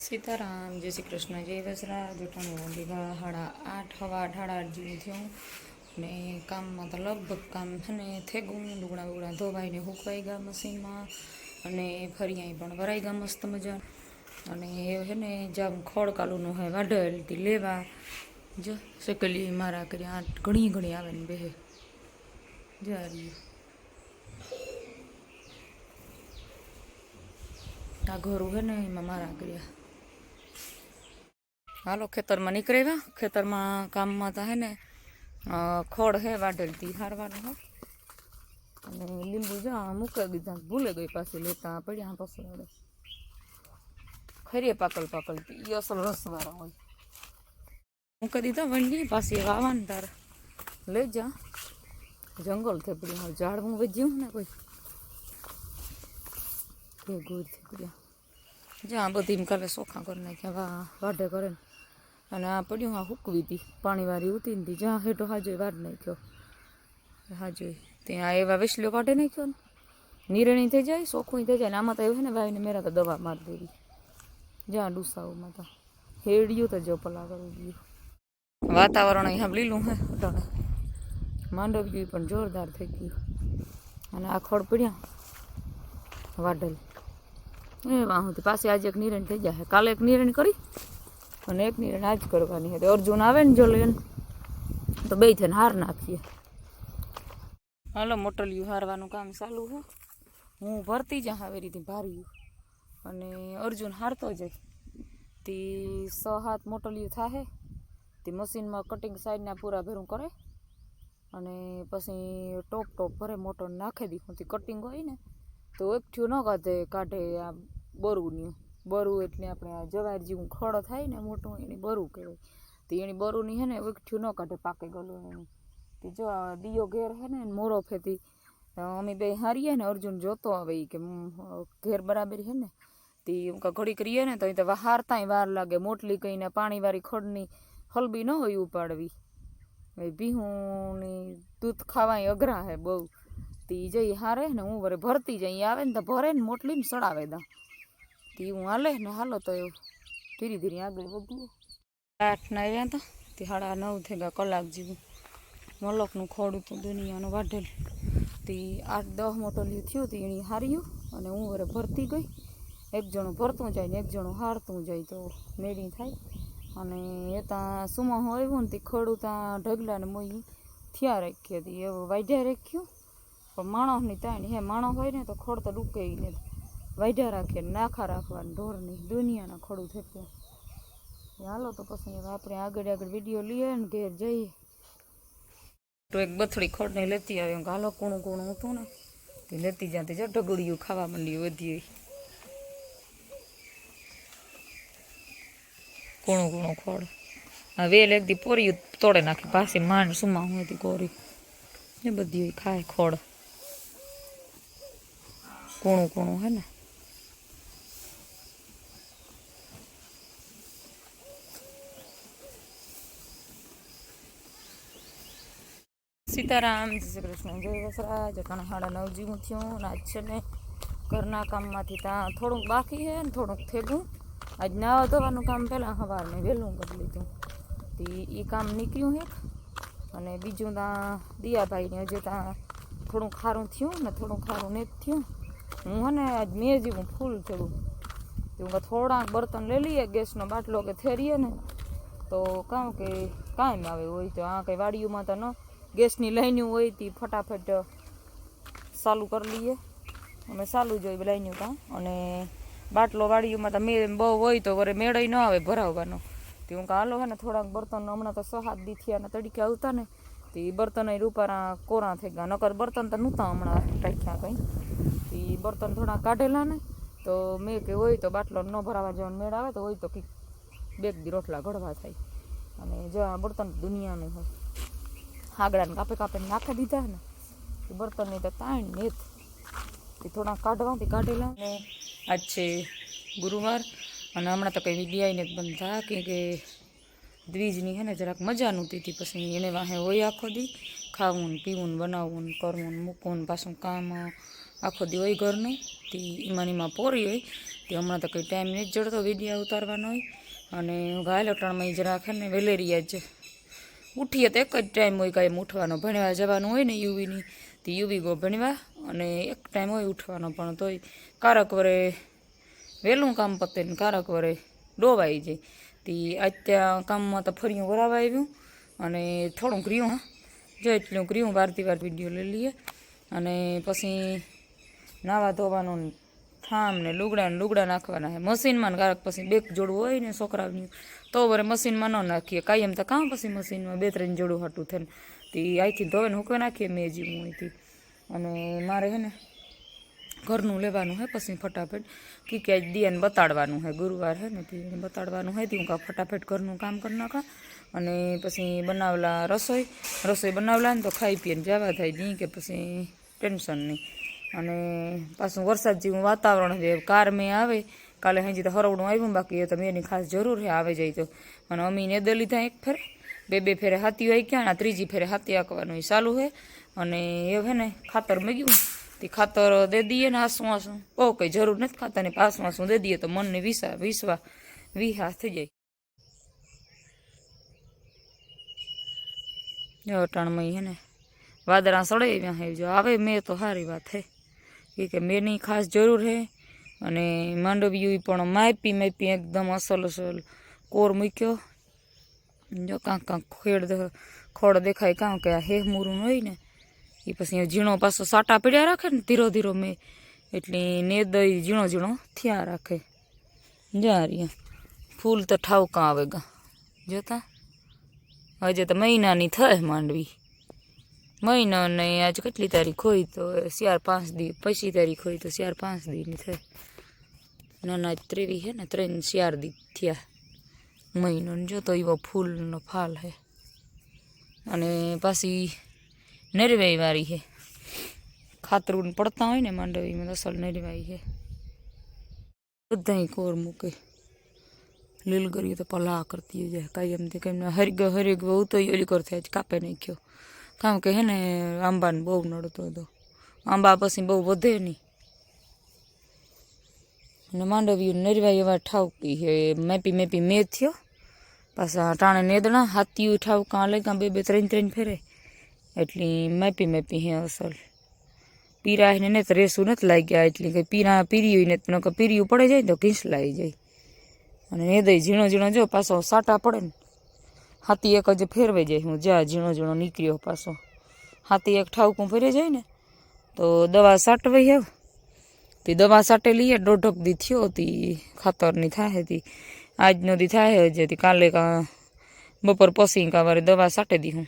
સીતારામ, જય શ્રી કૃષ્ણ, જય દસરા જોટાણી ભેગા સાડા આઠ, હવા સાડા આઠ જેવું થયું. ને કામમાં તો લગભગ કામ છે ને થેગું ડુગણા બુગડા ધોવાઈને હુકવાઈ ગયા મશીનમાં અને ફરી અહીં પણ ભરાઈ ગયા મસ્ત મજા. અને છે ને જામ ખોળ કાલુનું હે વાઢલતી લેવા. જો સકલી મારા કર્યા આઠ ઘણી ઘણી આવે ને બે જા આ ઘરું છે ને એમાં મારા કર્યા હાલો ખેતરમાં નીકળ્યા ખેતરમાં કામમાં તો હે ને અ, ખોળ હે વાઢલતી હારવાનું હો. અને લીંબુ જા મૂકી દીધા ભૂલે ગઈ પાછી લેતા પડ્યા પછી વડે ખરીએ પાકલ પાકલતી એ અસલ રસવાળા હોય. મૂકી દીધા વંડી પાછી વાવાનું તાર. લઈ જા. જંગલ થેપડ્યું હાલ ઝાડવું વધ્યું ને કોઈ. ભેગું થેપડ્યા. જ્યાં બધી એમ કાલે સોખા કરી નાખ્યા વા વાઢે કરે ને. અને આ પડ્યું આ હુકવી હતી પાણીવાળી ઉતીને હતી જ્યાં હેઠો હાજો વાર નાખ્યો. હાજો ત્યાં એવા વેસલીઓ કાઢી નાખ્યો ને. નિરણી થઈ જાય, સોખું થઈ જાય ને આમાં તો એવું ને ભાઈને મેરા તો દવા મારી દેવી. જ્યાં ડુસાઓમાં તો. હેડ્યું તો જો પલા કરી ગયું. વાતાવરણ અહીંયા લીલું હે અટાણે. માંડવ્યું પણ જોરદાર થઈ ગયું. અને આ ખડ પડ્યા. વાઢલ. એ વાહુથી પાછી આજે એક નિરણ થઈ જાય કાલે એક નિરણ કરી? અને એક નિરણ આજ કરવાની હતી. અર્જુન આવે ને જો લઈને, તો બે થઈને હાર નાખીએ. હાલો, મોટલિયું હારવાનું કામ ચાલુ છે. હું ભરતી જા આવી રીતે ભાર્યું. અને અર્જુન હારતો જાય. તે સ હાથ મોટલિયું થાય તે મશીનમાં કટિંગ સાઈડના પૂરા ભેરું કરે, અને પછી ટોપ ટોપ ભરે મોટર નાખે દીધું તે કટિંગ હોય ને, તો એકઠું ન કાઢે કાઢે આ બરુનું બરુ એટલે આપણે આ જવાર જેવું ખડ થાય ને મોટું, એની બરું કહેવાય. તો એની બરુની હે ને એકઠું ન કાઢે પાકે ગલું એની. તે જો આ દિયો ઘેર હે ને મોરો ફેતી અમે બે હારીએ ને અર્જુન જોતો આવે કે ઘેર બરાબર હે ને. તે ઘડી કરીએ ને તો એ તો હારતાંય વાર લાગે. મોટલી કહીને પાણીવાળી ખડની હલબી ન હોય ઉપાડવી. ભીહુંની દૂધ ખાવાય અઘરા હે બહુ. તી જઈ હારે ને હું વરે ભરતી જઈ. આવે ને તો ભરે ને મોટલી ને સડાવે દા. તી હું હાલે ને હાલો તો એવું ધીરે ધીરે આગળ વધીએ. આઠ ના આવ્યા હતા તે સાડા નવ થઈ ગયા કલાક જેવું. મલકનું ખોડું તો દુનિયાનું વાઢેલ. તે આઠ દહ મોટલિયું થયું તે એની હાર્યું અને હું વરે ભરતી ગઈ. એક જણું ભરતું જાય ને એક જણું હારતું જાય તો મેળી થાય. અને એ ત્યાં સુમા આવ્યું ને તે ખડું ત્યાં ઢગલા ને મોઈ થયા રાખી હતી એવું વાઢ્યા રાખ્યું. પણ માણસની તાણ હે, માણસ હોય ને તો ખડ તો ડૂકે ને વાઢ્યા રાખે, નાખા રાખવાનું ઢોરની, દુનિયાના ખડું થતું હાલો તો પછી આપણે આગળ આગળ વીડિયો લઈએ ને ઘેર જઈએ. તો એક બથડી ખડને લેતી આવી હાલો કૂણું કૂણું હતું ને. તે લેતી જાતે જો ઢગડિયું ખાવા માંડ્યું વધી કૂણું કૂણું ખોડ. આ વેલ એક દી પોરી તોડે નાખી, પાછી માંડ સુમા હું હતી કોરી. એ બધી ખાય ખોડ. કૂણું કૂણું હે ને. સીતારામ જય શ્રી કૃષ્ણ જય વસરા જટાણા સાડા નવ જેવું થયું ને આજ છે ને ઘરના કામમાંથી ત્યાં થોડુંક બાકી છે ને થોડુંક થેગું આજ નાવા ધોવાનું કામ પહેલાં સવારને વહેલું કરી લીધું તે એ કામ નીકળ્યું એક અને બીજું ત્યાં દિયાભાઈને હજી ત્યાં થોડું ખારું થયું ને થોડું ખારું ને થયું. હું હે ને આજ મેં જેવું ફૂલ થોડું તો હું થોડાક બર્તન લઈ લઈએ, ગેસનો બાટલો કે થેરીએ ને, તો કાં કે કાંઈ આવે, હોય તો આ કંઈ વાડીઓમાં તો ન ગેસની લાઈન્યું હોય તે ફટાફટ ચાલુ કરી લઈએ. અમે ચાલુ જોઈએ લાઈન્યું કાં. અને બાટલો વાડીઓમાં તો મે બહુ હોય તો વરે મેળય ન આવે ભરાવવાનો. તે હું કાલો હે ને થોડાક બર્તન હમણાં તો સહાદ દી થયા ને તડીકે આવતા ને, તે બર્તન રૂપારા કોરા થઈ ગયા. નકર બર્તન તો નહોતા હમણાં રાખ્યા કંઈ. તે બર્તન થોડા કાઢેલા ને, તો મેં કે હોય તો બાટલો ન ભરાવા જવાનું મેળ આવે તો હોય તો કંઈક બેગ દી રોટલા ઘડવા થાય. અને જો આ બર્તન દુનિયાનું હોય. હાગડાને કાપે કાપે નાખી દીધા ને. એ બર્તનની તો તાણ ને એ થોડા કાઢવાથી કાઢેલા ને આજ છે ગુરુવાર અને હમણાં તો કંઈ વિડીયા ને જ બંધ થા કે કે દ્વિજની હે ને જરાક મજા નહોતી હતી પછી એને વાહે હોય આખો દી ખાવું ને પીવું ને બનાવવું ને કરવું ને મૂકવું ને પાછું કામ આખો દી હોય ઘરનું. તે એમાં ને પોરી હોય. તે હમણાં તો કંઈ ટાઈમ જ જડતો વિડીયા ઉતારવાનો હોય. અને ઘાયલ અટાણમાં જરાક રાખે ને વેલેરિયા જ ઉઠીએ તો એક જ ટાઈમ હોય કાંઈ ઉઠવાનો, ભણવા જવાનું હોય ને યુવીની, તો યુવી ગો ભણવા અને એક ટાઈમ હોય ઉઠવાનો પણ તોય કારક વરે વહેલું કામ પતે ને કારક વરે ડોવાઈ જાય. તે આજ ત્યાં કામમાં તો ફર્યું વરાવા આવ્યું અને થોડુંક રહ્યું, હા. જો એટલું રહ્યું વારતી વાર વીડિયો લઈ લઈએ અને પછી નાવા ધોવાનું થામ ને લુગડા લુગડા નાખવાના હે મશીનમાં કારક પછી બેક જોડવું હોય ને છોકરાઓની. તો વરે મશીનમાં ન નાખીએ. કાયમ તો કાં પછી મશીનમાં બે ત્રણ જોડું હાટું થઈને. તે અહીંથી ધોવે ને હુકવે નાખીએ મેં જીવું અહીંથી. અને મારે હે ને ઘરનું લેવાનું હે પછી ફટાફટ. કે કે દિયાને બતાડવાનું હે. ગુરુવાર હે ને તે બતાડવાનું હે. તે હું કાં ફટાફટ ઘરનું કામ કરી નાખા. અને પછી બનાવલા રસોઈ. રસોઈ બનાવલા ને તો ખાઈ પીને જવા થાય. નહીં કે પછી ટેન્શન નહીં. અને પાછું વરસાદ જેવું વાતાવરણ છે કાર મેં આવે, કાલે હજી તો હરવડું આવ્યું બાકી તો મેં એની ખાસ જરૂર છે આવે જાય તો. અને અમીને દે લીધા એક ફેરે, બે બે ફેરે હાથી હોય ક્યાં ત્રીજી ફેરે હાથી આંકવાનું એ ચાલુ છે. અને એ હે ને ખાતર મેગ્યું, તે ખાતર દે દઈએ ને આસું આસું. બહુ કંઈ જરૂર નથી ખાતરની આસું આસું દે દઈએ તો મનને વિસા વિસવા વિહા થઈ જાય. અટાણમાં હે ને, વાદળા હે, જો આવે, મેં તો સારી વાત હે. કે કે મેની ખાસ જરૂર હે. અને માંડવ્યું પણ માપી માપી એકદમ અસલ અસલ. કોર મૂક્યો. જો કાંક કાંક ખેડ ખોડ દેખાય કાં કે આ હેહ મૂરું હોય ને એ પછી ઝીણો પાછો સાટા પીડ્યા રાખે ને, ધીરો ધીરો મેં. એટલે ને દઈ ઝીણો ઝીણો થયા રાખે. જા રહ્યા ફૂલ તો ઠાવકા આવે ગા. જોતા? હજે તો મહિનાની થાય માંડવી. મહિનો નહીં આજ કેટલી તારીખ હોય તો? ચાર, પાંચ દી પછી તારીખ હોય તો ચાર, પાંચ દીની થાય. નાના ત્રેવી હે ને, ત્રણ, ચાર દી થયા. મહિનો જો તો એવો ફૂલનો ફાલ હે. અને પાછી નરવાઈ વાળી છે ખાતરું પડતા હોય ને માંડવીમાં અસલ નરવાઈ હે. બધાય કોર મૂકે. લીલગરી તો પલા કરતી જાય કાંઈ એમ તે કંઈ હરગ હરગ બહુ તો ઓલી કર થાય જ કાપે નાખ્યો. કારણ કે હે ને આંબાને બહુ નડતો હતો. આંબા પછી બહુ વધે નહીં. અને માંડવ્યું નરવા એવા ઠાવકી હે મેપી મેપી મેં થયો. પાછા ટાણે નેદણા હાથીયું ઠાવકા કાં બે બે ત્રણ ત્રણ ફેરે. એટલી મેપી મેપી હે અસલ. પીરા એને ને રેસું નથી લાગ્યા, એટલી કંઈ પીરા પીર્યું ને પીર્યું પડે જાય ને તો લાવી જાય. અને નેદય ઝીણો ઝીણો જો પાછો સાટા પડે ને. હાથી એક જ ફેરવાઈ જાય. હું જા ઝીણો ઝીણો નીકળ્યો પાછો. હાથી એક ઠાવકું ફેરી જાય ને, તો દવા સાટવાઈ હેવ તે દવા સાટેલી દોઢક દી થયો તી, ખાતરની થાય તી આજનો દી થાય હજી તી કાલે કા બપોર પછી કાં વારે દવા સાટે દી હું.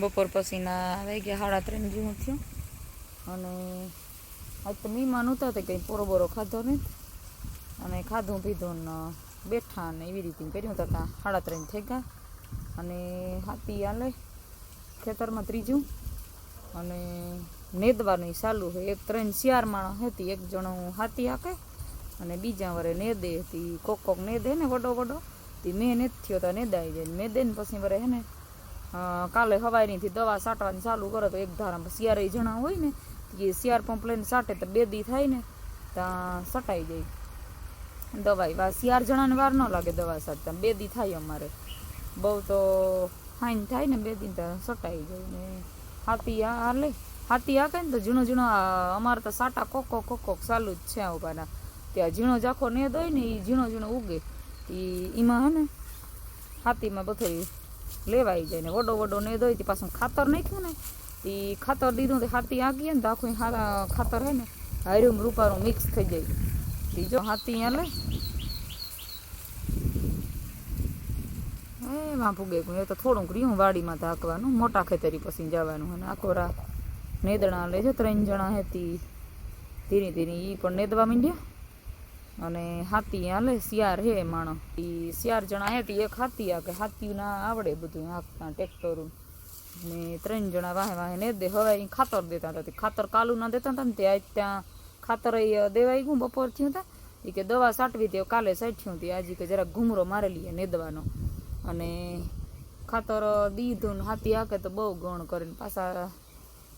બપોર પછીના ગયા, સાડા ત્રણ જેવું થયું. અને આજ તો મહેમાન હતા તે કંઈ પોરો બોરો ખાધો નહીં અને ખાધું પીધું ને બેઠા ને એવી રીતે કર્યું. તો ત્યાં સાડા ત્રણ થઈ અને હાથી આલે ખેતરમાં ત્રીજું. અને નેદવાનું ચાલુ હોય એક ત્રણ ચાર માણસ હતી, એક જણો હાથી હાકે અને બીજા વરે નેદે હતી. કોક કોક નેદે ને વડો વડો. તે મેં નેદ થયો તો નેદાઈ જાય મેં દે ને પછી વરે હે ને કાલે હવાઈનીથી દવા સાટવાની ચાલુ કરે તો એક ધારા શિયાળે જણા હોય ને, એ શિયાર પંપ લઈને સાટે તો બે દી થાય ને ત્યાં સટાઈ જાય. દવાઈ. વા ચાર જણાને વાર ન લાગે દવા છાંટતા બે દી થાય અમારે. બહુ તો હાઈન થાય ને બે દી સટાઈ જાય ને. હાથી આ હાલે હાથી હાકે ને તો ઝીણો ઝીણો અમારે તો સાટા કોકો કોકો ચાલુ જ છે આ ઉભાના. ત્યાં ઝીણો જાખો ને દોય ને એ ઝીણો ઝીણો ઉગે. એ એમાં હે ને હાથીમાં બધું લેવાઈ જાય ને. વડો વડો ને દોય, તે પાછું ખાતર નાખ્યું ને. એ ખાતર દીધું તે હાથી આગી ને તો આખું ખાતર હે ને, હાર્યું રૂપારું મિક્સ થઈ જાય. બીજો હાથી અહીંયા લે એ માં ભૂગે એ તો થોડુંક રહ્યું વાડીમાં તો હાંકવાનું મોટા ખેતરી પછી જવાનું અને આકોરા નેદણા લે છે ત્રણ જણા હતી ધીરે ધીરે એ પણ નેદવા માંડ્યા અને હાથી હાલે શિયાર હે માણસ એ શિયાર જણા હે તે એક હાથી આ કે હાથી ના આવડે બધું હાંકતા ટ્રેક્ટરું ને ત્રણ જણા વાહે વાહે ને દે હવે ઈ ખાતર દેતા હતા તે ખાતર કાલું ના દેતા હતા ને તે આજ ત્યાં ખાતર દેવાઈ ગયું બપોર થયું હતા એ કે દવા સાટવી તે કાલે સાઠ્યું હતી આજે કે જરાક ઘૂમરો મારેલી ને નેદવાનો. અને ખાતર દીધું હાથી હાકે તો બહુ ગણ કરીને પાછા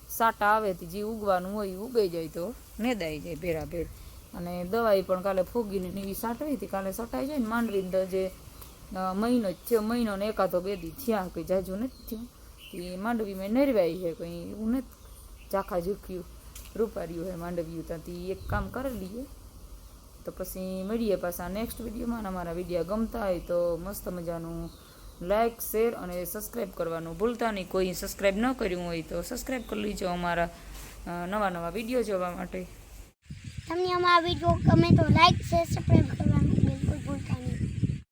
સાટા આવે તે. જે ઉગવાનું હોય ઉગાઈ જાય તો નેદાઈ જાય ભેરા ભેર અને દવાઈ પણ કાલે ફૂગીને એવી સાટવી હતી કાલે સટાઈ જાય ને માંડવી તો જે મહિનો જ થયો, મહિનો ને એકાદો બે દી થયા કંઈ જાજુ નથી થયું. એ માંડવી મેં નરવાઈ છે કંઈ, એવું નથી. ચાખા ઝૂક્યું. રૂપાર્યું હે માંડવ્યું ત્યાંથી એક કામ કરી લઈએ. તો પછી મળીએ પાછા નેક્સ્ટ વિડીયોમાં અમારા વીડિયો ગમતા હોય તો મસ્ત મજાનું લાઇક શેર અને સબસ્ક્રાઈબ કરવાનું ભૂલતા નહીં. કોઈ સબસ્ક્રાઈબ ન કર્યું હોય તો સબસ્ક્રાઈબ કરી લીજો અમારા નવા નવા વીડિયો જોવા માટે. તમને અમારા વીડિયો ગમે તો લાઈક શેર સબસ્ક્રાઈબ